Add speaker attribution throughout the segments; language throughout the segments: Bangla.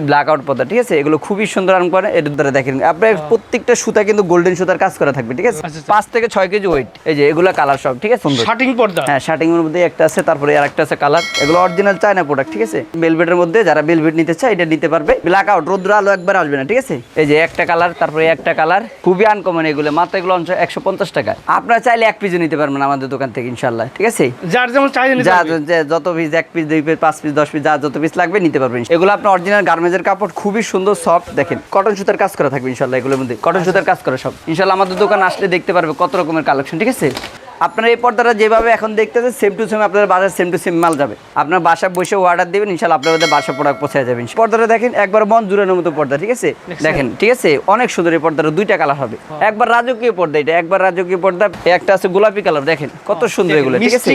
Speaker 1: ব্ল্যাক আউট পর্দা ঠিক আছে? এগুলো খুবই সুন্দর আরাম করে এর দ্বারা দেখেন। আপনার প্রত্যেকটা সুতা কিন্তু গোল্ডেন সুতার কাজ করা থাকবে ঠিক আছে?
Speaker 2: আচ্ছা, আচ্ছা।
Speaker 1: পাঁচ থেকে ছয় কেজি ওয়েট এই যে এগুলো কালার সব ঠিক আছে? সুন্দর।
Speaker 2: শার্টিং পর্দা?
Speaker 1: হ্যাঁ শার্টিং এর মধ্যে একটা আছে তারপরে আর একটা আছে কালার এগুলো অরিজিনাল চায়না প্রোডাক্ট ঠিক আছে? বেলভেটের মধ্যে যারা বেলভেট নিতে চায় এটা নিতে পারবে। ব্ল্যাক আউট রোদ্র আলো একবার আসবে না ঠিক আছে? এই যে একটা কালার তারপরে একটা কালার খুবই আনকমন এগুলো মাত্র এগুলো একশো পঞ্চাশ টাকা। আপনারা চাইলে এক পিসও নিতে পারবেন আমাদের দোকান থেকে ইনশাল্লাহ ঠিক আছে?
Speaker 2: যার যেমন
Speaker 1: চাই যত পিস এক পিস দুই পিস পাঁচ পিস দশ পিস যা যত পিস লাগবে নিতে পারবেন। এগুলো আপনার অরিজিনাল গার্মেন্টসের কাপড় খুবই সুন্দর সফট দেখেন কটন সুতার কাজ করা থাকবে ইনশাল্লাহ এগুলোর মধ্যে। কটন সুতার কাজ করা সব। ইনশাল্লাহ আমাদের দোকান আসলে দেখতে পারবে কত রকমের কালেকশন ঠিক আছে? আপনার এই পর্দাটা যেভাবে এখন দেখতেছেন সেম টু সেম আপনার বাসার সেম টু সেম মাল যাবে। আপনার বাসায় বসে অর্ডার দেবেন ইনশাল্লাহ আপনার মধ্যে বাসা প্রোডাক্ট পৌঁছে যাবেন পর্দাটা দেখেন একবার মন জুড়ানোর মতো পর্দা ঠিক আছে? দেখেন ঠিক আছে? অনেক সুন্দর এই পর্দাটা দুইটা কালার হবে। একবার রাজকীয় পর্দা এটা একবার রাজকীয় পর্দা একটা আছে গোলাপি কালার দেখেন কত সুন্দর এগুলো ঠিক আছে?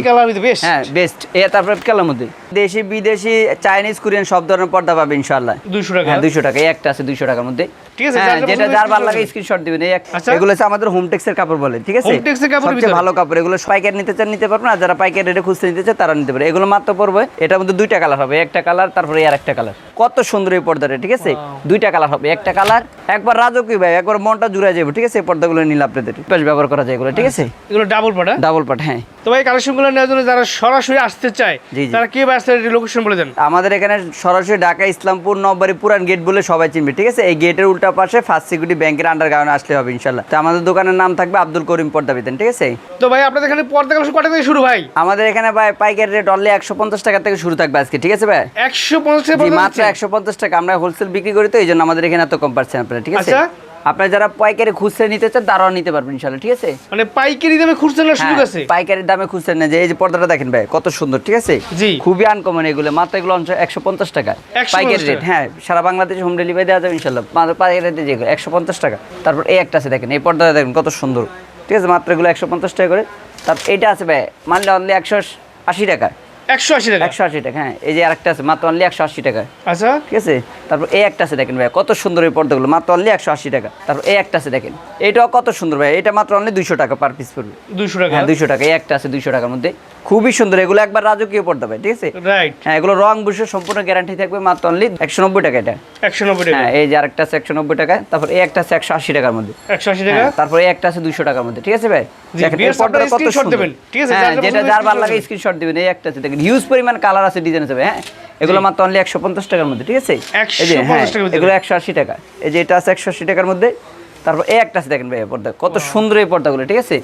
Speaker 1: হ্যাঁ বেস্ট এ তারপরে কালার মধ্যে। দেশি বিদেশি চাইনিজ কোরিয়ান সব ধরনের পর্দা পাবে ইনশাআল্লাহ
Speaker 2: দুশো টাকা।
Speaker 1: হ্যাঁ দুইশো টাকা একটা আছে দুইশো টাকার মধ্যে।
Speaker 2: ঠিক আছে,
Speaker 1: হ্যাঁ যেটা যার ভালো লাগে। স্ক্রিনশট দিবেন। এই
Speaker 2: আচ্ছা।
Speaker 1: এগুলো হচ্ছে আমাদের হোমটেক্সের কাপড় বলে ঠিক আছে?
Speaker 2: কাপড়ের
Speaker 1: সবচেয়ে ভালো কাপড় এগুলো পাইকারি নিতে চান, নিতে পারবেন। আর যারা পাইকারি রেটে খুঁজতে নিতে চান তারা নিতে পারে। এগুলো মাত্র পড়বে, এটার মধ্যে দুইটা কালার হবে। একটা কালার তারপরে আর একটা কালার কত সুন্দর এই পর্দাটা ঠিক আছে? দুইটা কালার হবে একটা কালার একবার রাজকীয় ভাই একবার মনটা জুড়ে যাবে ঠিক আছে? এই পর্দাগুলো নিলে আপনাদের ব্যবহার করা যায় এগুলো ঠিক আছে?
Speaker 2: এগুলো ডাবল পাটা
Speaker 1: ডাবল পাট হ্যাঁ।
Speaker 2: তো ভাই কালেকশনগুলো নেওয়ার জন্য যারা সরাসরি আসতে চায়। তারা আসতে লোকেশন বলে দেন।
Speaker 1: আমাদের এখানে সরাসরি ঢাকা ইসলামপুর নববাড়ি পুরান গেট বলে সবাই চিনবে ঠিক আছে? এই গেটের উল্টা পাশে ফার্স্ট সিকিউরিটি ব্যাংকের আন্ডার গ্রাউন্ডে আসলে হবে ইনশাল্লাহ তো আমাদের দোকানের নাম থাকবে আব্দুল করিম পর্দা বিতেন ঠিক আছে?
Speaker 2: তো ভাই আপনাদের এখানে পর্দা কালেকশন কটা থেকে শুরু ভাই?
Speaker 1: আমাদের এখানে ভাই পাইকারি রেট অনলি একশো পঞ্চাশ টাকা থেকে শুরু থাকবে আজকে ঠিক আছে ভাই?
Speaker 2: একশো পঞ্চাশ টাকা
Speaker 1: জি মাত্র? একশো পঞ্চাশ টাকা আমরা হোলসেল বিক্রি করি তো এই জন্য আমাদের এখানে এত কম পাচ্ছেন আপনারা ঠিক আছে?
Speaker 2: আচ্ছা।
Speaker 1: আপনারা যারা পাইকারি খুচরে নিতে চান তারাও নিতে পারবেন ইনশাল্লাহ ঠিক আছে?
Speaker 2: মানে পাইকারি দামে খুচরা সুযোগ
Speaker 1: হ্যাঁ,
Speaker 2: আছে?
Speaker 1: পাইকারি দামে খুচরে না যে এই যে পর্দাটা দেখেন ভাই কত সুন্দর ঠিক আছে?
Speaker 2: জি।
Speaker 1: খুবই আনকমন এগুলো মাত্র এগুলো একশো পঞ্চাশ টাকা। পাইকারি রেট হ্যাঁ সারা বাংলাদেশে হোম ডেলিভারি দেওয়া যাবে ইনশাল্লাহ মাত্র পাইকারি রেটে যেগুলো একশো পঞ্চাশ টাকা। তারপর এই একটা আছে দেখেন এই পর্দাটা দেখেন কত সুন্দর ঠিক আছে? মাত্র এগুলো একশো পঞ্চাশ টাকা করে। তারপর এইটা আছে ভাই মানলে অনলি একশো আশি টাকা।
Speaker 2: একশো আশি টাকা।
Speaker 1: একশো আশি টাকা হ্যাঁ এই যে আরেকটা আছে মাত্র অনলি একশো আশি টাকা।
Speaker 2: আচ্ছা।
Speaker 1: ঠিক আছে? তারপর এই একটা আছে দেখেন ভাই কত সুন্দর এই পর্দাগুলো মাত্র অনলি একশো আশি টাকা। তারপর এই একটা আছে দেখেন এইটাও কত সুন্দর ভাই এটা মাত্র অনলি দুইশো টাকা পার পিস পড়বে।
Speaker 2: দুশো টাকা।
Speaker 1: হ্যাঁ দুইশো টাকা এই একটা আছে দুইশো টাকার মধ্যে। খুবই সুন্দর। এগুলো একবার রাজকীয় পর্দা ভাই ঠিক আছে?
Speaker 2: রাইট
Speaker 1: হ্যাঁ এগুলো রং বুঝে সম্পূর্ণ গ্যারান্টি থাকবে মাত্র অনলি একশো নব্বই টাকা এটা।
Speaker 2: একশো নব্বই টাকা।
Speaker 1: হ্যাঁ এই যে আরেকটা আছে একশো নব্বই টাকা তারপর এই একটা আছে একশো আশি টাকার মধ্যে।
Speaker 2: একশো আশি টাকা?
Speaker 1: হ্যাঁ, তারপর এই একটা আছে দুইশো টাকার মধ্যে ঠিক আছে ভাই? হ্যাঁ, যেটা যার ভালো লাগে স্ক্রিনশট দিবেন এই একটা আছে। দেখেন হিউজ পরিমাণ কালার আছে ডিজাইন আছে হ্যাঁ? এগুলো মাত্র অনলি একশো পঞ্চাশ টাকার মধ্যে ঠিক আছে? এই যে
Speaker 2: 150
Speaker 1: হ্যাঁ এগুলো একশো আশি টাকা। এই যে এটা আছে একশো আশি টাকার মধ্যে তারপর এই একটা আছে দেখেন ভাই পর্দা কত সুন্দর এই পর্দাগুলো ঠিক আছে।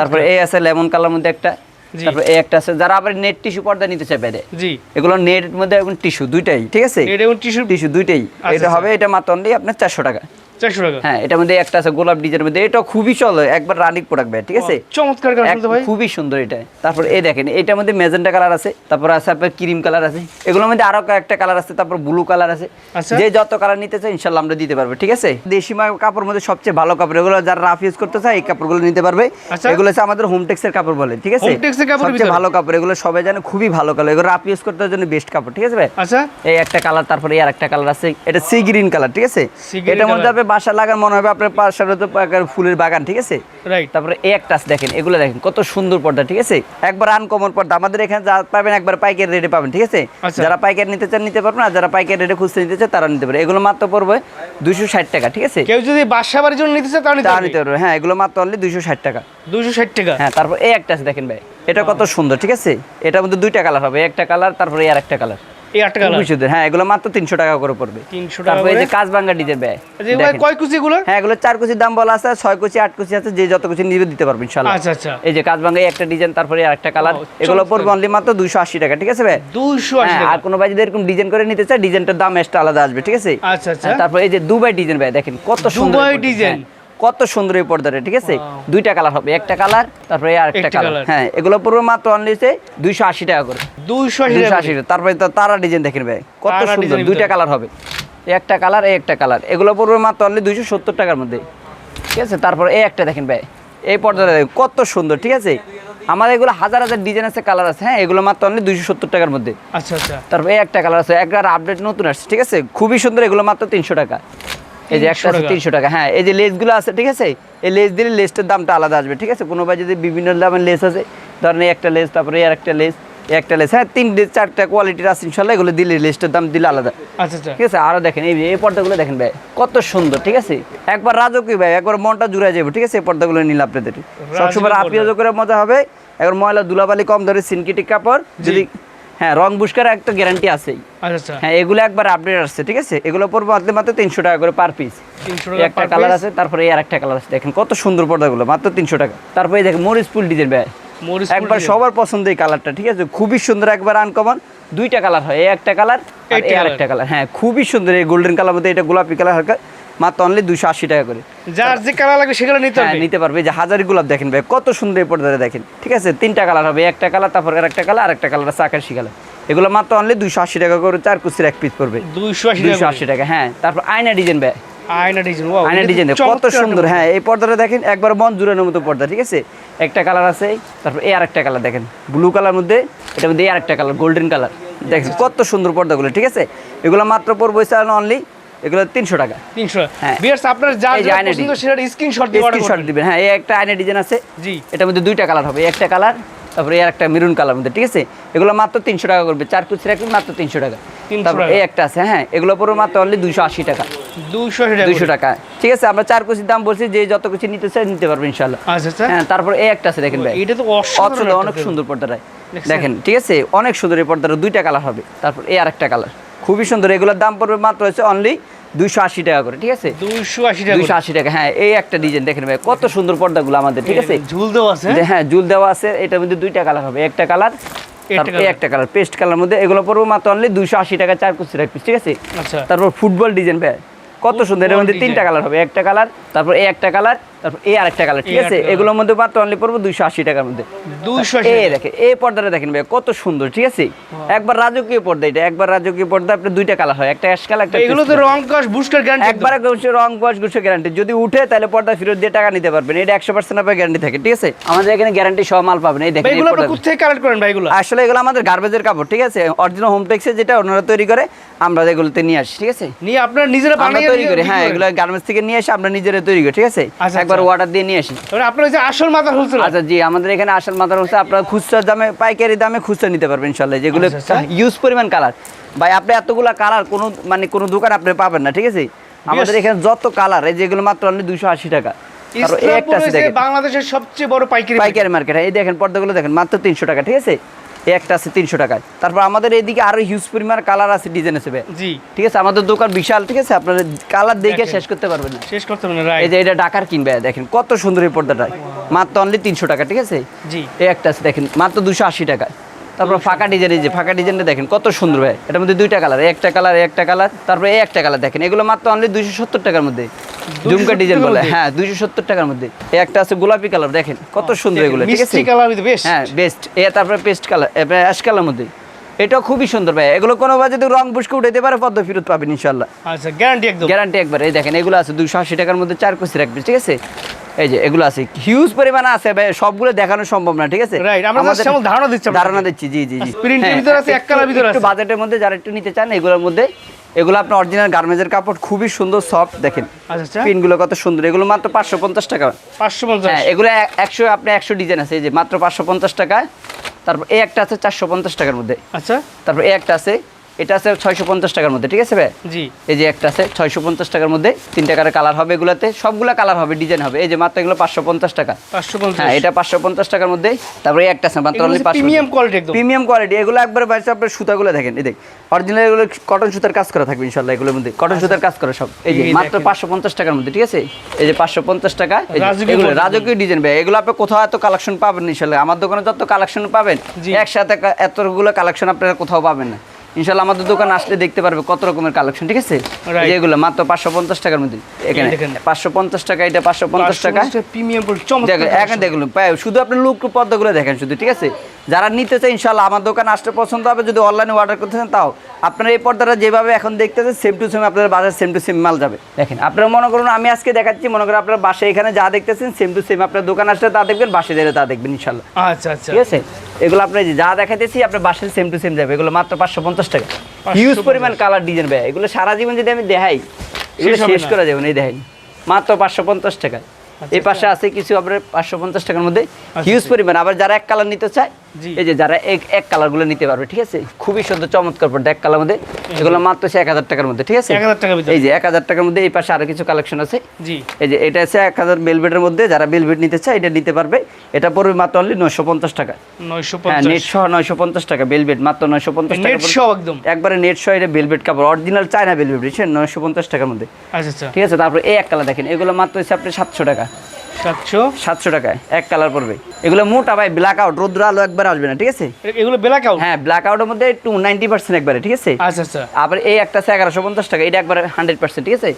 Speaker 1: তারপর এই আছে লেমন কালার মধ্যে একটা। তারপর এই একটা আছে যারা আবার নেট টিস্যু পর্দা নিতে চাই বাইরে
Speaker 2: জি।
Speaker 1: এগুলো নেট মধ্যে এবং টিস্যু দুইটাই ঠিক আছে?
Speaker 2: এবং টিস্যু
Speaker 1: টিস্যু দুইটাই।
Speaker 2: আচ্ছা,
Speaker 1: এটা
Speaker 2: আচ্ছা।
Speaker 1: হবে এটা মাত্র অনলি আপনার চারশো টাকা।
Speaker 2: টাকা।
Speaker 1: হ্যাঁ এটার মধ্যে একটা আছে গোলাপ ডিজাইনের মধ্যে। এটা খুবই চলে একবার রানিক প্রোডাক্ট ভাই ঠিক আছে?
Speaker 2: চমৎকার কালেকশন তো
Speaker 1: এক-
Speaker 2: ভাই।
Speaker 1: খুবই সুন্দর এটা। তারপর এই দেখেন এটার মধ্যে মেজেন্টা কালার আছে তারপর আছে আপনার ক্রিম কালার আছে। এগুলোর মধ্যে আরও কয়েকটা কালার আছে তারপর ব্লু কালার আছে।
Speaker 2: আচ্ছা।
Speaker 1: যে যত কালার নিতে চায় ইনশাল্লাহ আমরা দিতে পারব ঠিক আছে? দেশি মা কাপড় মধ্যে সবচেয়ে ভালো কাপড় এগুলো যারা রাফ ইউজ করতে চায় এই কাপড়গুলো নিতে পারবে।
Speaker 2: আচ্ছা।
Speaker 1: এগুলো হচ্ছে আমাদের হোমটেক্সের কাপড় বলে ঠিক আছে? সবচেয়ে ভালো কাপড় এগুলো সবাই জানে খুবই ভালো কালার। এগুলো রাফ ইউজ করতে জন্য বেস্ট কাপড় ঠিক আছে ভাই?
Speaker 2: আচ্ছা।
Speaker 1: এই একটা কালার তারপরে এই আরেকটা কালার আছে এটা সি গ্রিন কালার ঠিক আছে? এটার মধ্যে আপনি বাসা লাগান মনে হবে আপনার পাশে তো ফুলের বাগান ঠিক আছে? তারপরে একটা আছে দেখেন এগুলো দেখেন কত সুন্দর পর্দা ঠিক আছে? একবার আনকমন পর্দা আমাদের এখানে যা পাবেন একবার পাইকারি রেটে পাবেন ঠিক আছে?
Speaker 2: আচ্ছা।
Speaker 1: যারা পাইকারি নিতে চান নিতে পারবেন আর যারা পাইকারি রেটে খুঁজতে নিতে চান তারা নিতে পারে এগুলো মাত্র পড়বে দুইশো ষাট টাকা ঠিক আছে?
Speaker 2: কেউ যদি বাসা বাড়ির জন্য নিতে চায় তাহলে নিতে পারবে।
Speaker 1: নিতে পারবে। হ্যাঁ এগুলো মাত্র অনলি দুইশো ষাট টাকা।
Speaker 2: দুশো ষাট টাকা?
Speaker 1: হ্যাঁ তারপর এই একটা আছে দেখেন ভাই। এটা কত সুন্দর ঠিক আছে? এটার মধ্যে দুইটা কালার হবে একটা কালার তারপরে আর একটা কালার।
Speaker 2: এই আট
Speaker 1: হ্যাঁ এগুলো মাত্র তিনশো টাকা করে পড়বে।
Speaker 2: 300 টাকা
Speaker 1: তারপরে এই যে
Speaker 2: করে?
Speaker 1: কাজ ভাঙ্গা ডিজেল ব্যয়
Speaker 2: যে ভাই কয় কুচি এগুলো?
Speaker 1: হ্যাঁ এগুলো চার কুচির দাম বলা আছে ছয় কুচি আট কুচি আছে যে যত কুচি নিবে দিতে পারবে ইনশাল্লাহ
Speaker 2: আচ্ছা আচ্ছা।
Speaker 1: এই যে কাজ একটা ডিজাইন তারপরে কালার এগুলো
Speaker 2: চমৎকার।
Speaker 1: পড়বে অনলি মাত্র দুইশো আশি টাকা ঠিক আছে ভাই? হ্যাঁ,
Speaker 2: টাকা।
Speaker 1: আর কোনো ভাই যদি এরকম ডিজাইন করে নিতে চায় ডিজাইনটার দাম এক্সট্রা আলাদা আসবে ঠিক আছে?
Speaker 2: আচ্ছা আচ্ছা।
Speaker 1: তারপরে এই যে দুবাই ডিজাইন ভাই দেখেন কত সুন্দর
Speaker 2: দুবাই ডিজাইন।
Speaker 1: কত সুন্দর এই পর্দাটা ঠিক আছে? দুইটা কালার হবে একটা কালার তারপরে আর একটা কালার। হ্যাঁ এগুলো পড়বে মাত্র অনলি দুইশো আশি টাকা করে।
Speaker 2: দুশো আশি
Speaker 1: তারপরে তো তারা ডিজাইন দেখেন ভাই কত সুন্দর দুইটা কালার হবে। একটা কালার এই একটা কালার। এগুলো পড়বে মাত্র অনলি দুইশো সত্তর টাকার মধ্যে। ঠিক আছে? তারপর এই একটা দেখেন ভাই এই পর্দাটা দেখেন কত সুন্দর ঠিক আছে? আমাদের এগুলো হাজার হাজার ডিজাইন আছে কালার আছে হ্যাঁ? এগুলো মাত্র অনলি দুইশো সত্তর টাকার মধ্যে।
Speaker 2: আচ্ছা আচ্ছা।
Speaker 1: তারপর এই একটা কালার আছে একটা আপডেট নতুন আসছে ঠিক আছে? খুবই সুন্দর এগুলো মাত্র তিনশো টাকা। এই যে একটা আছে তিনশো টাকা। হ্যাঁ এই যে লেসগুলো আছে ঠিক আছে? এই লেস দিলে লেসটার দামটা আলাদা আসবে ঠিক আছে? কোনো ভাই যদি বিভিন্ন দামের লেস আছে ধরেন একটা লেস তারপরে আর একটা লেস একটা লেস হ্যাঁ তিনটে চারটা কোয়ালিটির আছে ইনশাল্লাহ এগুলো দিলে লেসটার দাম দিলে আলাদা।
Speaker 2: আচ্ছা আচ্ছা।
Speaker 1: ঠিক আছে? আরও দেখেন এই এই পর্দাগুলো দেখেন ভাই কত সুন্দর ঠিক আছে? একবার রাজকীয় ভাই একবার মনটা জুড়ে যাবে ঠিক আছে? এই পর্দাগুলো নিলে আপনাদের। সবসময়। আপিও করে মজা হবে একবার ময়লা দুলাবালি কম ধরে সিনকিটিক কাপড় যদি হ্যাঁ রং বুস্কার একটা গ্যারান্টি আছেই।
Speaker 2: আচ্ছা আচ্ছা।
Speaker 1: হ্যাঁ এগুলো একবার আপডেট আসছে ঠিক আছে? এগুলো পড়ব মাত্র মাত্র তিনশো টাকা করে পার পিস একটা কালার আছে তারপরে আর একটা কালার আছে। দেখেন কত সুন্দর পর্দাগুলো মাত্র তিনশো টাকা। তারপরে দেখেন মরিচ ফুল ডিজাইন
Speaker 2: ফুল
Speaker 1: একবার সবার পছন্দ এই কালারটা ঠিক আছে? খুবই সুন্দর একবার আনকমন দুইটা কালার হয় এই একটা কালার আর
Speaker 2: একটা
Speaker 1: এই আর কালার হ্যাঁ খুবই সুন্দর এই গোল্ডেন কালার মধ্যে এটা গোলাপি কালার হালকা। মাত্র অনলি দুশো আশি টাকা করে।
Speaker 2: যার যে কালার লাগবে সেগুলো নিতে
Speaker 1: হ্যাঁ
Speaker 2: হবে।
Speaker 1: নিতে পারবে। যে হাজারি গোলাপ দেখেন ভাই কত সুন্দর এই পর্দাটা দেখেন। ঠিক আছে তিনটা কালার হবে একটা কালার তারপর আর একটা কালার আর একটা কালার আছে আকাশি কালার এগুলো মাত্র অনলি দুশো আশি টাকা করে চার কুচির এক পিস পড়বে। দুশো আশি টাকা হ্যাঁ তারপর আয়না ডিজাইন ভাই।
Speaker 2: আয়না ডিজাইন
Speaker 1: আয়না ডিজাইন কত সুন্দর হ্যাঁ এই পর্দাটা দেখেন একবার মন জুড়ানোর মতো পর্দা ঠিক আছে? একটা কালার আছে তারপর এই আরেকটা কালার দেখেন। ব্লু কালার মধ্যে এটার মধ্যে এই আরেকটা কালার গোল্ডেন কালার দেখেন কত সুন্দর পর্দাগুলো ঠিক আছে? এগুলো মাত্র পড়ব অনলি এগুলো তিনশো টাকা।
Speaker 2: তিনশো।
Speaker 1: হ্যাঁ।
Speaker 2: বিয়ার্স আপনার যা পছন্দ। স্ক্রিনশট দিয়ে
Speaker 1: স্ক্রিনশট দিবেন। হ্যাঁ এই একটা আয়না ডিজাইন আছে।
Speaker 2: জি।
Speaker 1: এটার মধ্যে দুইটা কালার হবে। একটা কালার তারপরে এই একটা মেরুন কালার মধ্যে ঠিক আছে? এগুলো মাত্র তিনশো টাকা করবে। চার কুচি রাখবেন মাত্র তিনশো টাকা।
Speaker 2: 300
Speaker 1: তারপর এই একটা আছে হ্যাঁ? এগুলো মাত্র অনলি দুইশো আশি টাকা।
Speaker 2: দুইশো টাকা
Speaker 1: দুইশো টাকা। ঠিক আছে আমরা চার কুচির দাম বলছি যে যত কুচি নিতে চাই নিতে পারবেন ইনশাল্লাহ
Speaker 2: আচ্ছা আচ্ছা।
Speaker 1: হ্যাঁ তারপর এই একটা আছে দেখেন ভাই।
Speaker 2: এটা তো একটা
Speaker 1: অনেক সুন্দর পর্দাটায় দেখেন ঠিক আছে? অনেক সুন্দর এই পর্দাটা দুইটা কালার হবে। তারপর এই আরেকটা কালার খুবই সুন্দর। এগুলোর দাম পড়বে মাত্র হচ্ছে অনলি দুইশো আশি টাকা করে ঠিক আছে?
Speaker 2: দুইশো আশি টাকা
Speaker 1: দুইশো আশি টাকা হ্যাঁ এই একটা ডিজাইন দেখেন ভাই কত সুন্দর পর্দাগুলো আমাদের ঠিক আছে?
Speaker 2: ঝুল দেওয়া আছে
Speaker 1: যে হ্যাঁ ঝুল দেওয়া আছে এটার মধ্যে দুইটা কালার হবে একটা কালার
Speaker 2: একটা
Speaker 1: একটা কালার পেস্ট কালার মধ্যে এগুলো পড়ব মাত্র অনলি দুইশো আশি টাকা চার কুচি পিস ঠিক আছে?
Speaker 2: আচ্ছা।
Speaker 1: তারপর ফুটবল ডিজাইন ভাই কত সুন্দর এর মধ্যে তিনটা কালার হবে একটা কালার তারপর এই একটা কালার তারপর এই আরেকটা কালার ঠিক আছে? এগুলোর মধ্যে মাত্র অনলি পড়ব দুইশো আশি টাকার মধ্যে।
Speaker 2: দুইশো আশি
Speaker 1: এই দেখেন এই পর্দাটা দেখেন ভাই কত সুন্দর ঠিক আছে? একবার রাজকীয় পর্দা এটা একবার রাজকীয় পর্দা আপনার দুইটা কালার হয় একটা অ্যাশ কালার একটা
Speaker 2: এগুলো তো রং কাশ বুস্টার গ্যারান্টি
Speaker 1: একবার রং বয়স গুছো গ্যারান্টি যদি উঠে তাহলে পর্দা ফেরত দিয়ে টাকা নিতে পারবেন। এটা একশো পার্সেন্ট আপনার গ্যারান্টি থাকে ঠিক আছে? আমাদের এখানে গ্যারান্টি সহ মাল পাবেন। এই দেখেন
Speaker 2: এগুলো আপনি কালেক্ট করেন ভাই এগুলো?
Speaker 1: আসলে এগুলো আমাদের গার্বেজের কাপড় ঠিক আছে? অরিজিনাল হোম টেক্সে যেটা ওনারা তৈরি করে আমরা এগুলোতে নিয়ে আসি ঠিক আছে?
Speaker 2: নিয়ে আপনারা নিজেরা বানিয়ে
Speaker 1: তৈরি করি হ্যাঁ এগুলো গার্মেন্টস থেকে নিয়ে এসে আমরা নিজেরা তৈরি করি ঠিক আছে?
Speaker 2: আচ্ছা,
Speaker 1: একবার
Speaker 2: আচ্ছা।
Speaker 1: অর্ডার দিয়ে নিয়ে আসি।
Speaker 2: আপনার যে আসল মাথা হোলসেল
Speaker 1: আচ্ছা জি আমাদের এখানে আসার মাথার হচ্ছে আপনারা খুচরা দামে পাইকারি দামে খুচরা নিতে পারবেন ইনশাল্লাহ যেগুলো
Speaker 2: আচ্ছা, আচ্ছা।
Speaker 1: ইউজ পরিমাণ কালার ভাই আপনি এতগুলা কালার কোনো মানে কোনো দোকান আপনি পাবেন না ঠিক আছে? আমাদের এখানে যত কালার এই যেগুলো মাত্র অনলি দুশো আশি টাকা।
Speaker 2: বাংলাদেশের সবচেয়ে বড় পাইকারি
Speaker 1: পাইকারি মার্কেট এই দেখেন পর্দাগুলো দেখেন মাত্র তিনশো টাকা ঠিক আছে? এই একটা আছে তিনশো টাকায়। তারপর আমাদের এইদিকে আরও হিউজ পরিমাণ কালার আছে ডিজাইন আছে
Speaker 2: জি।
Speaker 1: ঠিক আছে আমাদের দোকান বিশাল ঠিক আছে? আপনারা কালার দেখে শেষ করতে পারবেন না।
Speaker 2: শেষ করতে হবে না
Speaker 1: এই যে এটা ডাকার কিনবে দেখেন কত সুন্দর এই পর্দাটা। মাত্র অনলি তিনশো টাকা ঠিক আছে?
Speaker 2: জি।
Speaker 1: এই একটা আছে দেখেন মাত্র দুশো আশি টাকা। তারপর ফাঁকা ডিজাইন এই যে ফাঁকা ডিজাইনটা দেখেন কত সুন্দর ভাই। এটার মধ্যে দুইটা কালার একটা কালার একটা কালার তারপরে এই একটা কালার দেখেন। এগুলো মাত্র অনলি দুইশো সত্তর টাকার মধ্যে। ঝুমকা ডিজাইন বলে। হ্যাঁ দুইশো সত্তর টাকার মধ্যে। একটা আছে গোলাপি কালার দেখেন কত সুন্দর এগুলো ঠিক আছে?
Speaker 2: কালার হইতে
Speaker 1: হ্যাঁ বেস্ট। এ তারপরে পেস্ট কালার অ্যাশ কালার মধ্যে। এটা খুবই সুন্দর ভাই। এগুলো কোনো ভাবে যদি রং বুসকে উঠাইতে পারে পদ্ম ফেরত পাবেন ইনশাল্লাহ
Speaker 2: আচ্ছা গ্যারান্টি একদম।
Speaker 1: গ্যারান্টি একবার। এই দেখেন এগুলো আছে দুশো আশি টাকার মধ্যে চার কোচি রাখবে ঠিক আছে? এই যে এগুলো আছে। হিউজ পরিমাণে আছে ভাই সবগুলো দেখানো সম্ভব না ঠিক আছে?
Speaker 2: Right, আমরা
Speaker 1: আমাদের-
Speaker 2: ধারণা দিচ্ছি
Speaker 1: ধারণা দিচ্ছি জি জি জি।
Speaker 2: এর
Speaker 1: হ্যাঁ,
Speaker 2: আছে, এক colour ভিতরে
Speaker 1: একটু বাজেটের মধ্যে যারা একটু নিতে চান এগুলোর মধ্যে এগুলো আপনার অরিজিনাল গার্মেন্টসের কাপড় খুবই সুন্দর সফট দেখেন।
Speaker 2: আচ্ছা আচ্ছা।
Speaker 1: পিনগুলো কত সুন্দর এগুলো মাত্র পাঁচশো পঞ্চাশ টাকা।
Speaker 2: পাঁচশো পঞ্চাশ।
Speaker 1: হ্যাঁ এগুলো এক- একশো আপনি একশো ডিজাইন আছে এই যে মাত্র পাঁচশো পঞ্চাশ টাকা তারপর এই একটা আছে চারশো পঞ্চাশ টাকার মধ্যে।
Speaker 2: আচ্ছা।
Speaker 1: তারপর এই একটা আছে এটা আছে ছয়শো পঞ্চাশ টাকার মধ্যে ঠিক আছে ভাই?
Speaker 2: জি।
Speaker 1: এই যে একটা আছে ছয়শো পঞ্চাশ টাকার মধ্যে তিন টাকার কালার হবে এগুলোতে সবগুলা কালার হবে ডিজাইন হবে। এই যে মাত্র এগুলো পাঁচশো পঞ্চাশ টাকা।
Speaker 2: পাঁচশো পঞ্চাশ।
Speaker 1: হ্যাঁ এটা পাঁচশো পঞ্চাশ টাকার মধ্যে তারপরে এই একটা আছে মাত্র
Speaker 2: প্রিমিয়াম কোয়ালিটি একদম।
Speaker 1: প্রিমিয়াম কোয়ালিটি এগুলো একবার বাইরে আপনার সুতাগুলো দেখেন এই দেখ অরিজিনাল এগুলো কটন সুতার কাজ করা থাকবে ইনশাল্লাহ এগুলোর মধ্যে কটন সুতার কাজ করা সব। এই যে মাত্র পাঁচশো পঞ্চাশ টাকার মধ্যে ঠিক আছে? এই যে পাঁচশো পঞ্চাশ টাকা
Speaker 2: রাজকীয়
Speaker 1: এগুলো রাজকীয় ডিজাইন ভাই এগুলো আপনি কোথাও এত কালেকশন পাবেন ইনশাল্লাহ আমার দোকানে যত কালেকশন পাবেন। একসাথে এতগুলো কালেকশন আপনারা কোথাও পাবেন না। ইনশাল্লাহ আমাদের দোকানে আসলে দেখতে পারবে কত রকমের কালেকশন ঠিক আছে? এগুলো মাত্র পাঁচশো পঞ্চাশ টাকার মধ্যে এখানে পাঁচশো পঞ্চাশ টাকা এটা পাঁচশো পঞ্চাশ টাকা।
Speaker 2: প্রিমিয়াম
Speaker 1: দেখেন
Speaker 2: চমৎকার
Speaker 1: এখন দেখুন শুধু আপনি লুক পদ্মগুলো দেখেন শুধু ঠিক আছে? যারা নিতে চায় ইনশাল্লাহ আমার দোকানে আসতে পছন্দ হবে যদি অনলাইনে অর্ডার করতে চান তাও। আপনারা এই পর্দাটা যেভাবে এখন দেখতেছেন সেম টু সেম আপনার বাজার সেম টু সেম মাল যাবে। দেখেন আপনারা মনে করুন আমি আজকে দেখাচ্ছি মনে করেন আপনার বাসায় এখানে যা দেখতেছেন সেম টু সেম আপনার দোকান আসলে তা দেখবেন বাসে দিলে তা দেখবেন ইনশাল্লাহ
Speaker 2: আচ্ছা আচ্ছা।
Speaker 1: ঠিক আছে? এগুলো আপনি যা দেখাতেছি আপনার বাসায় সেম টু সেম যাবে। এগুলো মাত্র পাঁচশো পঞ্চাশ টাকা।
Speaker 2: 550
Speaker 1: হিউজ পরিমাণ কালার ডিজাইন ভাই। এগুলো সারা জীবন যদি আমি দেখাই এগুলো
Speaker 2: শেষ।
Speaker 1: করা যাবে না এই দেখাই মাত্র পাঁচশো পঞ্চাশ টাকা।
Speaker 2: আচ্ছা,
Speaker 1: এই পাশে আছে কিছু আপনার পাঁচশো পঞ্চাশ টাকার মধ্যে হিউজ পরিমাণ। আবার যারা এক কালার নিতে চায়। এই যে যারা এক এক কালারগুলো নিতে পারবে ঠিক আছে? খুবই সুন্দর চমৎকার পর্দা এক কালার মধ্যে। এগুলো মাত্র সে এক হাজার টাকার মধ্যে ঠিক আছে? এই যে এক হাজার টাকার মধ্যে এই পাশে আরও কিছু কালেকশন আছে। এই যে এটা আছে এক হাজার বেলভেটের মধ্যে যারা বেলভেট নিতে চায় এটা নিতে পারবে। এটা পড়বে মাত্র অনলি নয়শো পঞ্চাশ টাকা।
Speaker 2: নয়শো
Speaker 1: হ্যাঁ নেট
Speaker 2: পঞ্চাশ
Speaker 1: সহ নয়শো পঞ্চাশ টাকা বেলভেট মাত্র নয়শো পঞ্চাশ টাকা
Speaker 2: একদম।
Speaker 1: একবারে নেট সহ এটা বেলভেট কাপড় অরিজিনাল চায়না বেলভেট নয়শো পঞ্চাশ টাকার মধ্যে।
Speaker 2: আচ্ছা আচ্ছা।
Speaker 1: ঠিক আছে? তারপরে এই এক কালার দেখেন এগুলো মাত্র হচ্ছে আপনি সাতশো টাকা।
Speaker 2: সাতশো?
Speaker 1: সাতশো টাকায় এক কালার পড়বে। এগুলো মোটা ভাই ব্ল্যাক আউট রোদ্র আলো একবার আসবে না ঠিক আছে?
Speaker 2: এগুলো ব্ল্যাক আউট
Speaker 1: হ্যাঁ ব্ল্যাক আউটের মধ্যে টু নাইনটি পার্সেন্ট একবারে ঠিক আছে?
Speaker 2: আচ্ছা আচ্ছা।
Speaker 1: আবার এই একটা আছে এগারোশো পঞ্চাশ টাকা এটা একবারে হান্ড্রেড পার্সেন্ট ঠিক আছে?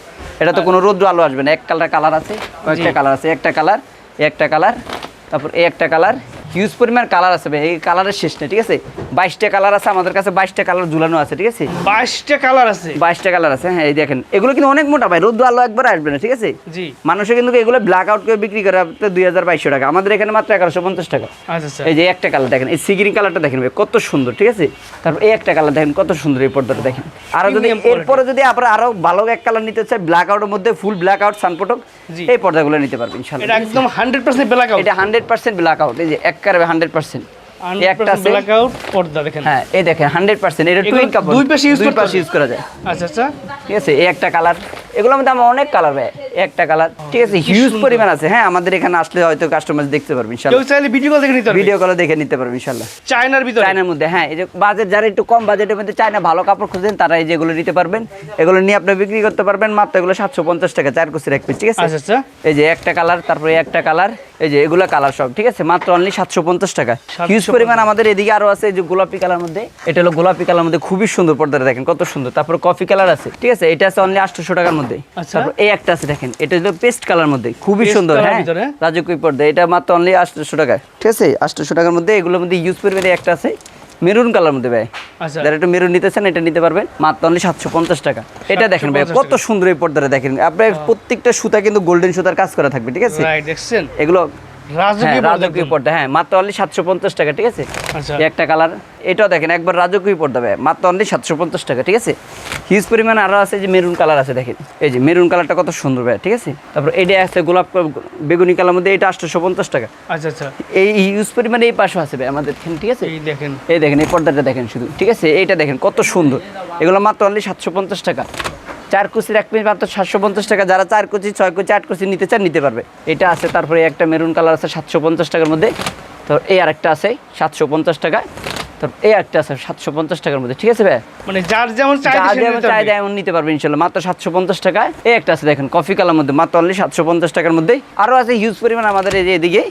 Speaker 1: এটা তো কোনো রোদ্র আলো আসবে না এক কালার কালার আছে কয়েকটা কালার আছে একটা কালার একটা কালার তারপর এই একটা কালার হিউজ পরিমাণ কালার আছে ভাই এই কালারের শেষ নেই ঠিক আছে? বাইশটা কালার আছে আমাদের কাছে বাইশটা কালার ঝুলানো আছে ঠিক আছে?
Speaker 2: বাইশটা কালার আছে।
Speaker 1: বাইশটা কালার আছে হ্যাঁ এই দেখেন। এগুলো কিন্তু অনেক মোটা ভাই রোদ্র আলো একবার আসবে না ঠিক আছে?
Speaker 2: জি।
Speaker 1: মানুষে কিন্তু এগুলো ব্ল্যাক আউট করে বিক্রি করে দুই হাজার বাইশশো টাকা। আমাদের এখানে মাত্র এগারোশো পঞ্চাশ টাকা।
Speaker 2: আচ্ছা আচ্ছা।
Speaker 1: এই যে একটা কালার দেখেন এই সিগিরি কালারটা দেখেন ভাই কত সুন্দর ঠিক আছে? তারপর এই একটা কালার দেখেন কত সুন্দর এই পর্দাটা দেখেন। আর যদি এরপরে যদি আপনারা আরও ভালো এক কালার নিতে চাই ব্ল্যাক আউটের মধ্যে ফুল ব্ল্যাক আউট সানপটক। এই পর্দাগুলো নিতে পারবেন
Speaker 2: এটা একদম হান্ড্রেড পার্সেন্ট ব্ল্যাক আউট
Speaker 1: এটা হান্ড্রেড পার্সেন্ট ব্ল্যাক আউট এই যে এক কারবে হান্ড্রেড পার্সেন্ট। একটা আছে।
Speaker 2: পর্দা দেখেন।
Speaker 1: হ্যাঁ এই দেখেন হান্ড্রেড পার্সেন্ট এটা টুইন কাপড়
Speaker 2: দুই পাশে use করতে
Speaker 1: পাশে ইউজ করা যায়।
Speaker 2: আচ্ছা আচ্ছা।
Speaker 1: ঠিক আছে এই একটা কালার এগুলোর মধ্যে আমার অনেক কালার ভাই একটা কালার ঠিক আছে হিউজ পরিমাণ আছে। হ্যাঁ আমাদের এখানে আসলে হয়তো কাস্টমার দেখতে পারবে
Speaker 2: কেউ চাইলে ভিডিও কল দেখে নিতে পারবে।
Speaker 1: ভিডিও কলে দেখে নিতে পারবে ইনশাআল্লাহ।
Speaker 2: চায়নার ভিতরে।
Speaker 1: চায়নার মধ্যে হ্যাঁ এই যে বাজেট যারা একটু কম বাজেটের মধ্যে চায়না ভালো কাপড় খুঁজেন তারা এই যেগুলো নিতে পারবেন। এগুলো নিয়ে আপনি বিক্রি করতে পারবেন মাত্র এগুলো সাতশো পঞ্চাশ টাকা চার কুচির এক পিস ঠিক আছে?
Speaker 2: আচ্ছা আচ্ছা।
Speaker 1: এই যে একটা কালার তারপরে একটা কালার এই যে এগুলো কালার সব ঠিক আছে? মাত্র অনলি সাতশো পঞ্চাশ টাকা। হিউজ পরিমাণ আমাদের এদিকে আরও আছে যে গোলাপি কালার মধ্যে। এটা হলো গোলাপি কালার মধ্যে খুবই সুন্দর পর্দাটা দেখেন কত সুন্দর। তারপর কফি কালার আছে ঠিক আছে? এটা আছে অনলি আটশোশো টাকার মধ্যে।
Speaker 2: আচ্ছা।
Speaker 1: তারপর এই একটা আছে দেখেন এটা হলো পেস্ট কালার মধ্যে খুবই সুন্দর হ্যাঁ? রাজকীয় পর্দা এটা মাত্র অনলি আটশো টাকা ঠিক আছে? আটশোশো টাকার মধ্যে এগুলোর মধ্যে ইউজ পরিমাণে একটা আছে। মেরুন কালার মধ্যে ভাই।
Speaker 2: আচ্ছা।
Speaker 1: যারা একটু মেরুন নিতেছেন চান এটা নিতে পারবেন। মাত্র অনলি সাতশো পঞ্চাশ টাকা। এটা দেখেন ভাই কত সুন্দর এই পর্দাটা দেখেন। আপনার প্রত্যেকটা সুতা কিন্তু গোল্ডেন সুতার কাজ করা থাকবে ঠিক আছে? এগুলো হ্যাঁ
Speaker 2: রাজকীয় পর্দা
Speaker 1: হ্যাঁ মাত্র অনলি সাতশো পঞ্চাশ টাকা ঠিক আছে?
Speaker 2: আচ্ছা।
Speaker 1: একটা কালার এটাও দেখেন একবার রাজকীয় পর্দা ভাই মাত্র অনলি সাতশো পঞ্চাশ টাকা ঠিক আছে? হিউজ পরিমাণে আরও আছে যে মেরুন কালার আছে দেখেন। এই যে মেরুন কালারটা কত সুন্দর ভাই ঠিক আছে? তারপর এটা আছে গোলাপ বেগুনি কালার মধ্যে এটা আটশোশো পঞ্চাশ টাকা।
Speaker 2: আচ্ছা আচ্ছা।
Speaker 1: এই হিউজ পরিমাণে এই পাশে আছে ভাই আমাদের ঠিক আছে?
Speaker 2: এই দেখেন।
Speaker 1: এই দেখেন এই পর্দাটা দেখেন শুধু ঠিক আছে? এইটা দেখেন কত সুন্দর। এগুলো মাত্র অনলি সাতশো পঞ্চাশ টাকা। চার কুচির এক পিস মাত্র সাতশো পঞ্চাশ টাকা। যারা চার কুচি ছয় কুচি আট কুচি নিতে চান নিতে পারবে। এটা আছে তারপরে একটা মেরুন কালার আছে সাতশো পঞ্চাশ টাকার মধ্যে। তো এই আরেকটা আছে সাতশো পঞ্চাশ টাকা। তো এই একটা আছে সাতশো পঞ্চাশ টাকার মধ্যে। ঠিক আছে ভাই?
Speaker 2: মানে যার যেমন চাহিদা।
Speaker 1: এমন নিতে পারবে। ইনশাল্লাহ। মাত্র সাতশো পঞ্চাশ টাকায়। এই একটা আছে দেখেন কফি কালার মধ্যে মাত্র অনলি সাতশো পঞ্চাশ টাকার মধ্যে আরও আছে হিউজ পরিমাণ আমাদের এই যে এদিকে।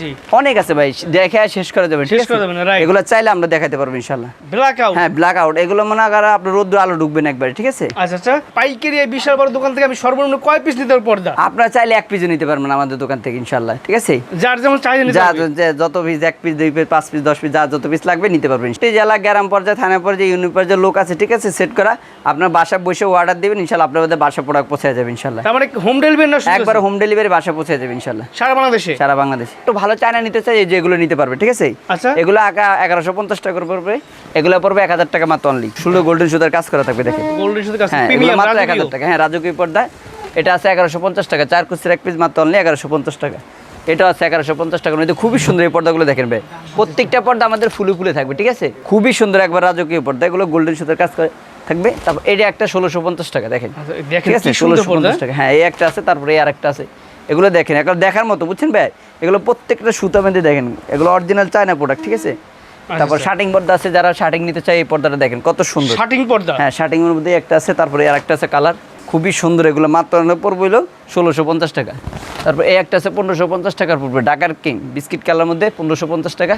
Speaker 2: জি।
Speaker 1: অনেক আছে ভাই দেখে শেষ করে দেবেন
Speaker 2: শেষ করে দেবেন, right.
Speaker 1: এগুলো চাইলে আমরা দেখাতে পারব ইনশাল্লাহ
Speaker 2: ব্ল্যাক আউট
Speaker 1: হ্যাঁ ব্ল্যাক আউট এগুলো মনে রোদ্র আলো ঢুকবেন একবার ঠিক আছে?
Speaker 2: আচ্ছা আচ্ছা। পাইকারি এই বিশাল বড় দোকান থেকে আমি সর্বনিম্ন কয় পিস নিতে পর্দা?
Speaker 1: আপনারা চাইলে এক পিসও নিতে পারবেন আমাদের দোকান থেকে ইনশাল্লাহ ঠিক আছে?
Speaker 2: যার যেমন চাহিদা নিতে
Speaker 1: যা যত পিস এক পিস দুই পিস পাঁচ পিস দশ পিস যা যত পিস লাগবে নিতে পারবেন। এই জেলা গ্রাম পর্যায়ে থানা পর্যায়ে ইউনিট পর্যায়ে লোক আছে ঠিক আছে? সেট করা। আপনার বাসা বসে অর্ডার দেবেন ইনশাল্লাহ আপনার বাসা প্রোডাক্ট পৌঁছে যাবে
Speaker 2: তার মানে হোম ডেলিভারি না
Speaker 1: একবার হোম ডেলিভারি বাসা পৌঁছে যাবে
Speaker 2: সারা বাংলাদেশে?
Speaker 1: সারা বাংলাদেশ। ভালো চায়না নিতে চাই এই যে নিতে পারবে ঠিক আছে?
Speaker 2: আচ্ছা।
Speaker 1: এগুলো আঁকা এগারোশো পঞ্চাশ টাকা পড়বে। এগুলো পড়বে এক হাজার টাকা মাত্র অনলি শুধু গোল্ডেন সুতার কাজ করা থাকবে দেখেন।
Speaker 2: গোল্ডের সাথে কাছে
Speaker 1: হ্যাঁ
Speaker 2: প্রিমিয়াম
Speaker 1: মাত্র এক হাজার টাকা। হ্যাঁ রাজকীয় পর্দা। এটা আছে এগারোশো পঞ্চাশ টাকা। চার কুচির এক পিস মাত্র অনলি এগারোশো পঞ্চাশ টাকা। এটা আছে এগারোশো পঞ্চাশ টাকার মধ্যে খুবই সুন্দর এই পর্দাগুলো দেখেন ভাই। প্রত্যেকটা পর্দা আমাদের ফুলে ফুলে থাকবে ঠিক আছে? খুবই সুন্দর একবার রাজকীয় পর্দা। এগুলো গোল্ডেন সুতার কাজ করে থাকবে। তারপর এটা একটা ষোলোশো পঞ্চাশ টাকা দেখেন।
Speaker 2: আচ্ছা,
Speaker 1: ঠিক আছে? ষোলোশো পঞ্চাশ টাকা। হ্যাঁ এই একটা আছে তারপরে এই আরেকটা আছে। এগুলো দেখেন একবার দেখার মতো বুঝছেন ভাই? এগুলো প্রত্যেকটা সুতা বেঁধে দেখেন। এগুলো অরিজিনাল চায়না প্রোডাক্ট ঠিক আছে? তারপর
Speaker 2: আচ্ছা।
Speaker 1: শার্টিং পর্দা আছে যারা শার্টিং নিতে চায় এই পর্দাটা দেখেন কত সুন্দর।
Speaker 2: শার্টিং পর্দা?
Speaker 1: হ্যাঁ শার্টিং এর মধ্যে একটা আছে তারপরে আর একটা আছে কালার। খুবই সুন্দর এগুলো মাত্র পড়বে হলো ষোলোশো পঞ্চাশ টাকা। তারপর এই একটা আছে পনেরোশো পঞ্চাশ টাকার পড়বে ডাকার কিং বিস্কিট কালার মধ্যে পনেরোশো পঞ্চাশ টাকা।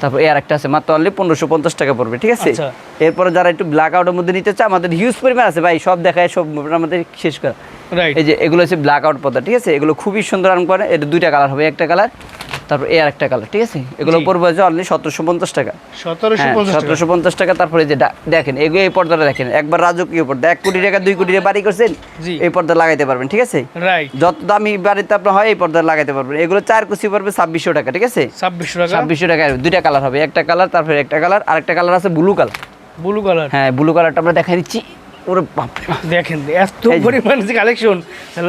Speaker 1: তারপর এই আর একটা আছে মাত্র অনলি পনেরোশো পঞ্চাশ টাকা পড়বে ঠিক আছে?
Speaker 2: আচ্ছা।
Speaker 1: এরপরে যারা একটু ব্ল্যাক আউটের মধ্যে নিতে চায় আমাদের হিউজ পরিমাণ আছে ভাই সব দেখায় সব আমাদের শেষ করা। এই যে এগুলো হচ্ছে ব্ল্যাক আউট পর্দা ঠিক আছে? এগুলো খুবই সুন্দর আরাম করে এটা দুইটা কালার হবে একটা কালার তারপর এই আর একটা কালার ঠিক আছে? এগুলো
Speaker 2: জি।
Speaker 1: পড়বে হচ্ছে অনলি সতেরোশো পঞ্চাশ টাকা।
Speaker 2: সতেরোশো
Speaker 1: হ্যাঁ
Speaker 2: পঞ্চাশ টাকা।
Speaker 1: সতেরোশো পঞ্চাশ টাকা তারপরে যে দেখেন এগুলো এই পর্দাটা দেখেন একবার রাজকীয় পর্দা এক কোটি টাকা দুই কোটি টাকা বাড়ি করছেন এই পর্দা লাগাইতে পারবেন ঠিক আছে? যত দামি বাড়িতে আপনার হয় এই পর্দা লাগাইতে পারবেন। এগুলো চার কুচি পড়বে ছাব্বিশশো টাকা ঠিক আছে?
Speaker 2: ছাব্বিশশো টাকা।
Speaker 1: ছাব্বিশশো টাকা দুইটা কালার হবে একটা কালার তারপরে একটা কালার আরেকটা কালার আছে ব্লু কালার
Speaker 2: ব্লু কালার
Speaker 1: হ্যাঁ ব্লু কালারটা আমরা দেখাই দিচ্ছি। ওরে বাপ।
Speaker 2: দেখেন এত পরিমাণ যে কালেকশন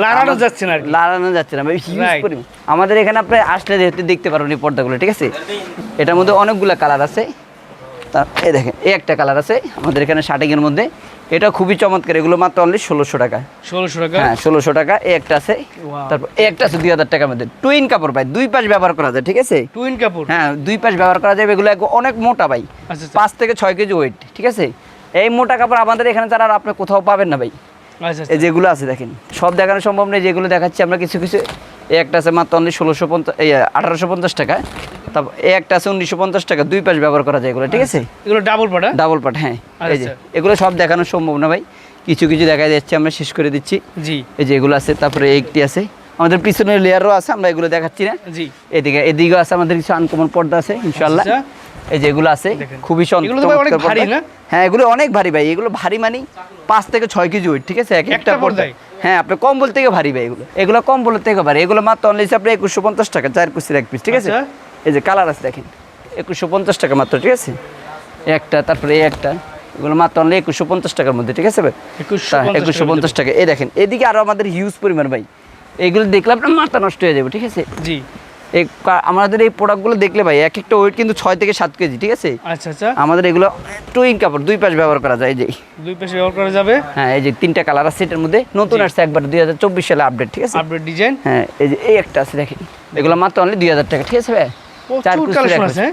Speaker 2: লাড়ানো যাচ্ছে না
Speaker 1: লাড়ানো যাচ্ছে না আমাদের এখানে আপনি আসলে যেহেতু দেখতে পারবেন এই পর্দাগুলো ঠিক আছে? এটার মধ্যে অনেকগুলো কালার আছে। তার এই দেখেন এই একটা কালার আছে আমাদের এখানে শার্টিংয়ের মধ্যে। এটা খুবই চমৎকার এগুলো মাত্র অনলি ষোলোশো টাকা।
Speaker 2: ষোলোশো টাকা?
Speaker 1: হ্যাঁ ষোলোশো টাকা এই একটা আছে। তারপর এই একটা আছে দুই হাজার টাকার মধ্যে। টুইন কাপড় ভাই দুই পাশ ব্যবহার করা যায় ঠিক আছে?
Speaker 2: টুইন কাপড়?
Speaker 1: হ্যাঁ দুই পাশ ব্যবহার করা যাবে এগুলো অনেক মোটা ভাই।
Speaker 2: আচ্ছা, আচ্ছা।
Speaker 1: পাঁচ থেকে ছয় কেজি ওয়েট ঠিক আছে? এই মোটা কাপড় আমাদের এখানে তারা আর আপনি কোথাও পাবেন না ভাই।
Speaker 2: আচ্ছা
Speaker 1: এই যেগুলো আছে দেখেন। সব দেখানো সম্ভব নেই যেগুলো দেখাচ্ছি আমরা কিছু কিছু। এই একটা আছে মাত্র অনলি ষোলোশো পঞ্চাশ এই আঠারোশো পঞ্চাশ টাকা। তারপর এই একটা আছে উনিশশো পঞ্চাশ টাকা দুই পাশ ব্যবহার করা যায় এগুলো ঠিক আছে?
Speaker 2: এগুলো ডাবল পাটা
Speaker 1: ডাবল পাট হ্যাঁ। এই যে
Speaker 2: আচ্ছা।
Speaker 1: এগুলো সব দেখানো সম্ভব না ভাই। কিছু কিছু দেখা যাচ্ছে আমরা শেষ করে দিচ্ছি।
Speaker 2: জি।
Speaker 1: এই যে এগুলো আছে তারপরে একটি আছে। আমাদের পিছনের লেয়ারও আছে আমরা এগুলো দেখাচ্ছি না।
Speaker 2: জি।
Speaker 1: এদিকে এদিকেও আছে আমাদের কিছু আনকমন পর্দা আছে ইনশাল্লাহ
Speaker 2: আচ্ছা।
Speaker 1: এই যে এগুলো আছে খুবই? হ্যাঁ এগুলো অনেক ভারী ভাই। এগুলো ভারী মানে পাঁচ থেকে ছয় কেজি ওয়েট ঠিক আছে? এক
Speaker 2: একটা
Speaker 1: পর্দায়? হ্যাঁ আপনি কম্বল থেকে ভারী ভাই এগুলো। এগুলো কম্বলের থেকে ভারী। এগুলো মাত্র অনলি আপনি একুশশো পঞ্চাশ টাকা চার কুচির এক পিস ঠিক আছে?
Speaker 2: আচ্ছা।
Speaker 1: এই যে কালার আছে দেখেন একুশশো পঞ্চাশ টাকা মাত্র ঠিক আছে? একটা তারপরে এই একটা এগুলো মাত্র অনলি একুশশো পঞ্চাশ টাকার মধ্যে ঠিক আছে ভাই?
Speaker 2: একুশশো
Speaker 1: পঞ্চাশ টাকা। এই দেখেন এদিকে আরও আমাদের হিউজ পরিমাণ ভাই। এগুলো দেখলে আপনার মাথা নষ্ট হয়ে যাবে ঠিক আছে?
Speaker 2: জি।
Speaker 1: এই আমাদের এই প্রোডাক্টগুলো দেখলে ভাই এক একটা ওয়েট কিন্তু ছয় থেকে সাত কেজি ঠিক আছে?
Speaker 2: আচ্ছা আচ্ছা।
Speaker 1: আমাদের এগুলো টুইন কাপড় দুই পাশ ব্যবহার করা যায় এই যে।
Speaker 2: দুই পাশে ব্যবহার করা যাবে?
Speaker 1: হ্যাঁ এই যে তিনটা কালার আছে এটার মধ্যে নতুন আসছে একবার দুই হাজার চব্বিশ সালে আপডেট ঠিক আছে?
Speaker 2: আপডেট ডিজাইন
Speaker 1: হ্যাঁ এই যে এই একটা আছে দেখেন। এগুলো মাত্র অনলি দুই হাজার টাকা ঠিক আছে ভাই?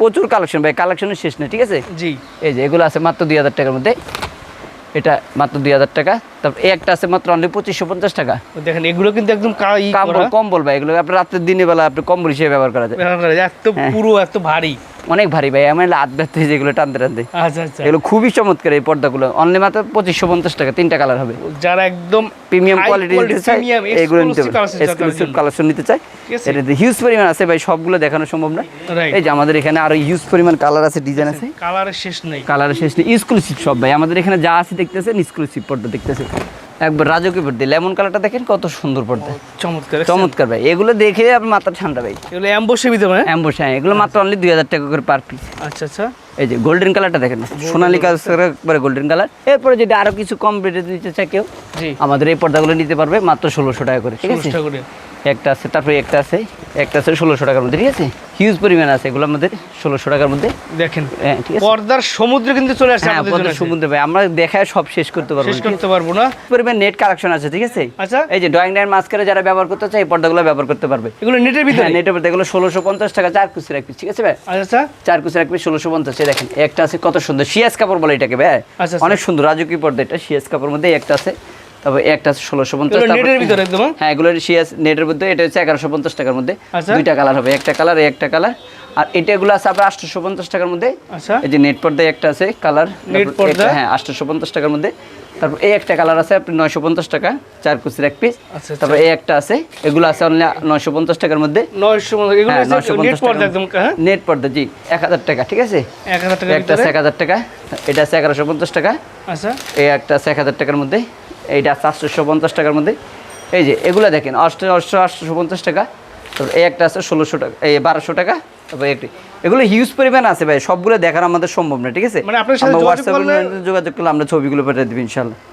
Speaker 2: প্রচুর
Speaker 1: কালেকশন ভাই কালেকশনের শেষ নেই ঠিক আছে?
Speaker 2: জি।
Speaker 1: এই যে এগুলো আছে মাত্র দুই হাজার টাকার মধ্যে। এটা মাত্র দুই হাজার টাকা। তারপর এই একটা আছে মাত্র অনলি পঁচিশশো পঞ্চাশ টাকা।
Speaker 2: দেখেন এগুলো কিন্তু একদম
Speaker 1: কম্বল ভাই এগুলো আপনি দিনের বেলা আপনি কম্বল হিসেবে ব্যবহার করা যায়।
Speaker 2: এত
Speaker 1: হ্যাঁ।
Speaker 2: পুরো এত ভারী।
Speaker 1: অনেক ভারী ভাই আমার হাত ব্যথা হয়েছে এগুলো টানতে টানতে।
Speaker 2: আচ্ছা আচ্ছা।
Speaker 1: এগুলো খুবই চমৎকার এই পর্দাগুলো। অনলি মাত্র পঁচিশশো পঞ্চাশ টাকা তিনটা কালার হবে।
Speaker 2: যারা একদম
Speaker 1: প্রিমিয়াম কোয়ালিটি নিতে চাই এগুলো নিতে এক্সক্লুসিভ কালেকশন নিতে চাই? এটাতে হিউজ পরিমাণ আছে ভাই সবগুলো দেখানো সম্ভব না। এই যে আমাদের এখানে আরও হিউজ পরিমাণ কালার আছে ডিজাইন আছে
Speaker 2: কালারের শেষ নেই।
Speaker 1: কালার শেষ নেই এক্সক্লুসিভ সব ভাই। আমাদের এখানে যা আছে দেখতেছেন এক্সক্লুসিভ পর্দা দেখতেছেন। একবার রাজকীয় পর্দা লেমন কালারটা দেখেন কত সুন্দর পর্দা
Speaker 2: চমৎকার
Speaker 1: চমৎকার ভাই। এগুলো দেখে আপনার মাথা ঠান্ডা ভাই।
Speaker 2: এগুলো অ্যাম্বোসে ভিতরে ভাই
Speaker 1: অ্যাম্বোসে হ্যাঁ এগুলো মাত্র অনলি দুই হাজার টাকা করে পার পিস
Speaker 2: আচ্ছা আচ্ছা।
Speaker 1: এই যে গোল্ডেন কালারটা দেখেন সোনালি কালার একবারে গোল্ডেন কালার এরপরে যদি আরও কিছু কম রেটে দিতে চায় কেউ
Speaker 2: জি।
Speaker 1: আমাদের এই পর্দাগুলো নিতে পারবে মাত্র ষোলোশো টাকা করে ঠিক আছে? একটা আছে তারপরে একটা আছে একটা আছে ষোলোশো টাকার মধ্যে ঠিক আছে? হিউজ পরিমাণ আছে এগুলো আমাদের ষোলোশো টাকার মধ্যে।
Speaker 2: দেখেন
Speaker 1: হ্যাঁ ঠিক আছে?
Speaker 2: পর্দার সমুদ্র কিন্তু চলে আসছে
Speaker 1: হ্যাঁ
Speaker 2: জন্য।
Speaker 1: সমুদ্রে ভাই আমরা দেখায় সব শেষ করতে পারব।
Speaker 2: শেষ করতে পারব না।
Speaker 1: পরিমাণ নেট কালেকশন আছে ঠিক আছে?
Speaker 2: আচ্ছা।
Speaker 1: এই যে ড্রয়িং লাইন মাস্কারে যারা ব্যবহার করতে চায় এই পর্দাগুলো ব্যবহার করতে পারবে।
Speaker 2: এগুলো নেটের ভিতরে?
Speaker 1: হ্যাঁ নেটের মধ্যে এগুলো ষোলোশো পঞ্চাশ টাকা চার কুচি রাখবি ঠিক আছে ভাই?
Speaker 2: আচ্ছা আচ্ছা।
Speaker 1: চার কুচি রাখবি ষোলোশো পঞ্চাশ এই দেখেন একটা আছে কত সুন্দর। শিয়াস কাপড় বলে এটাকে ভাই।
Speaker 2: আচ্ছা, আচ্ছা।
Speaker 1: অনেক সুন্দর রাজকীয় পর্দা এটা শিয়াস কাপড়ের মধ্যে একটা আছে। তারপর একটা ষোলোশো পঞ্চাশ
Speaker 2: হ্যাঁ?
Speaker 1: হ্যাঁ এগুলো শিয়াস নেটের মধ্যে এটা হচ্ছে এগারোশো পঞ্চাশ টাকার মধ্যে।
Speaker 2: আচ্ছা।
Speaker 1: দুইটা কালার হবে একটা কালার একটা কালার আর এটা এগুলো আছে আপনার আটশোশো পঞ্চাশ টাকার মধ্যে।
Speaker 2: আচ্ছা।
Speaker 1: এই যে নেট পর্দায় একটা আছে কালার হ্যাঁ আটশোশো পঞ্চাশ টাকার মধ্যে। তারপর এই একটা কালার আছে আপনি নয়শো পঞ্চাশ টাকা চার কুচির এক পিস
Speaker 2: আচ্ছা,
Speaker 1: তারপর এই একটা আছে এগুলো আছে অনলি নয়শো পঞ্চাশ টাকার মধ্যে।
Speaker 2: নয়শো এগুলো
Speaker 1: হ্যাঁ,
Speaker 2: হচ্ছে
Speaker 1: 950
Speaker 2: নেট পর্দা হ্যাঁ?
Speaker 1: নেট পর্দা জি এক হাজার টাকা ঠিক আছে? একটা আছে এক হাজার টাকা এটা আছে এগারোশো পঞ্চাশ টাকা।
Speaker 2: আচ্ছা।
Speaker 1: এই একটা আছে এক হাজার টাকার মধ্যে। এইটা আটশোশো পঞ্চাশ টাকার মধ্যে। এই যে এগুলো দেখেন অষ্ট অষ্ট আটশোশো পঞ্চাশ টাকা তারপর এই একটা আছে ষোলোশো টাকা এই বারোশো টাকা তারপর একটি। এগুলো হিউজ পরিমাণ আছে ভাই সবগুলো দেখার আমাদের সম্ভব না ঠিক আছে?
Speaker 2: মানে আপনার সাথে
Speaker 1: যোগাযোগ করলে- আমরা ছবিগুলো পাঠিয়ে দেবো ইনশাল্লাহ